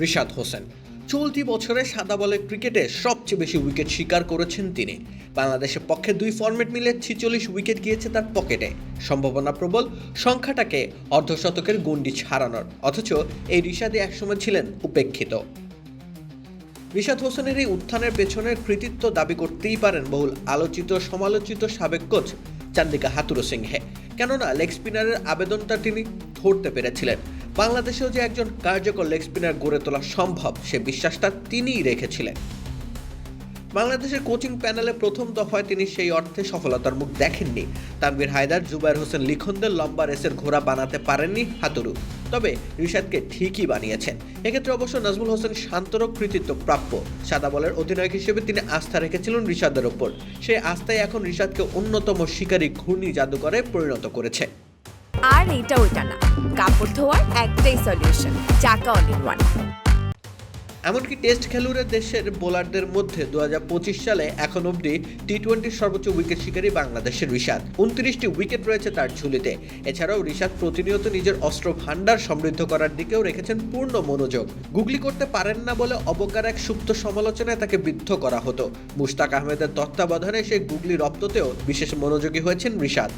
রিশাদ হোসেন। চলতি বছরে সাদা বলের ক্রিকেটে সবচেয়ে বেশি উইকেট শিকার করেছেন তিনি। বাংলাদেশের পক্ষে দুই ফরম্যাট মিলে ছিচল্লিশ উইকেট গিয়েছে তার পকেটে। সম্ভাবনা প্রবল, সংখ্যাটাকে অর্ধশতকের গণ্ডি ছাড়ানোর। অথচ এই রিশাদে একসময় ছিলেন উপেক্ষিত। রিশাদ হোসেনের এই উত্থানের পেছনের কৃতিত্ব দাবি করতেই পারেন বহুল আলোচিত, সমালোচিত সাবেক কোচ চান্দিকা হাতুরু সিংহে। কেননা লেগ স্পিনারের আবেদনটা তিনি ধরতে পেরেছিলেন। বাংলাদেশেও যে একজন কার্যকর লেগ স্পিনার গড়ে তোলা সম্ভব, সে বিশ্বাসটা তিনিই রেখেছিলেন। বাংলাদেশের কোচিং প্যানেলে প্রথম দফায় তিনি সেই অর্থে সফলতার মুখ দেখেননি। তানভীর হায়দার জুবাইর হোসেন লিখনদের লম্বা রেসের ঘোড়া বানাতে পারেননি হাতুরু তবে রিশাদকে ঠিকই বানিয়েছেন। এক্ষেত্রে অবশ্য নাজমুল হোসেন শান্তরও কৃতিত্ব প্রাপ্য। সাদা বলের অধিনায়ক হিসেবে তিনি আস্থা রেখেছিলেন রিশাদের ওপর। সেই আস্থাই এখন রিশাদকে অন্যতম শিকারী ঘূর্ণি জাদুকরে পরিণত করেছে। আর এটা ওইটা না। কাপড় ধোয়ার একটাই সলিউশন চাকা অল ইন ওয়ান এমনকি টেস্ট খেলুড়ে দেশের বোলারদের মধ্যে দুহাজার পঁচিশ সালে এখন অবধি টি টোয়েন্টির সর্বোচ্চ উইকেট শিকারী বাংলাদেশের রিশাদ। উনত্রিশটি উইকেট রয়েছে তার ঝুলিতে। এছাড়াও রিশাদ প্রতিনিয়ত নিজের অস্ত্র ভাণ্ডার সমৃদ্ধ করার দিকেও রেখেছেন পূর্ণ মনোযোগ। গুগলি করতে পারেন না বলে অবকার এক সুপ্ত সমালোচনায় তাকে বিদ্ধ করা হতো। মুশতাক আহমেদের তত্ত্বাবধানে সেই গুগলি রপ্ততেও বিশেষ মনোযোগী হয়েছেন রিশাদ।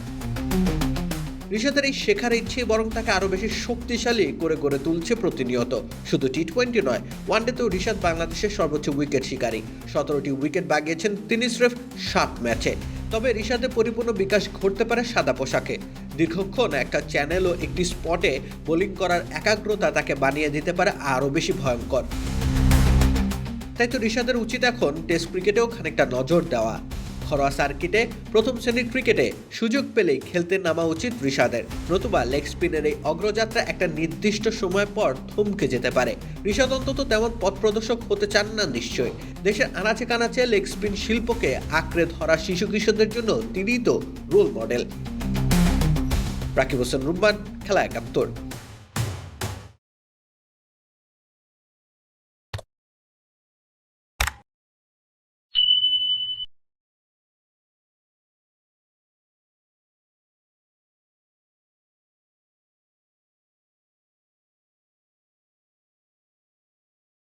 ঋষাদের এই শেখার ইচ্ছে বরং তাকে আরও বেশি শক্তিশালী করে গড়ে তুলছে প্রতিনিয়ত। শুধু টি টোয়েন্টি নয়, ওয়ানডেতেও ঋষাদ বাংলাদেশের সর্বোচ্চ উইকেট শিকারী। সতেরোটি উইকেট বাগিয়েছেন তিনি স্রেফ সাত ম্যাচে। তবে ঋষাদের পরিপূর্ণ বিকাশ ঘটতে পারে সাদা পোশাকে। দীর্ঘক্ষণ একটা চ্যানেল ও একটি স্পটে বোলিং করার একাগ্রতা তাকে বানিয়ে দিতে পারে আরও বেশি ভয়ঙ্কর। তাই তো ঋষাদের উচিত এখন টেস্ট ক্রিকেটেও খানিকটা নজর দেওয়া। ঘরোয়া সার্কিটে প্রথম শ্রেণির ক্রিকেটে সুযোগ পেলেই খেলতে নামা উচিত ঋষাদের। নতুবা লেগ স্পিনের এই অগ্রযাত্রা একটা নির্দিষ্ট সময় পর থমকে যেতে পারে। ঋষাদ অন্তত তেমন পথ প্রদর্শক হতে চান না নিশ্চয়ই। দেশের আনাচে কানাচে লেগ স্পিন শিল্পকে আঁকড়ে ধরা শিশু কিশোরদের জন্য তিনিই তো রোল মডেল রাকিব হোসেন রুম্মান খেলা একাত্তর।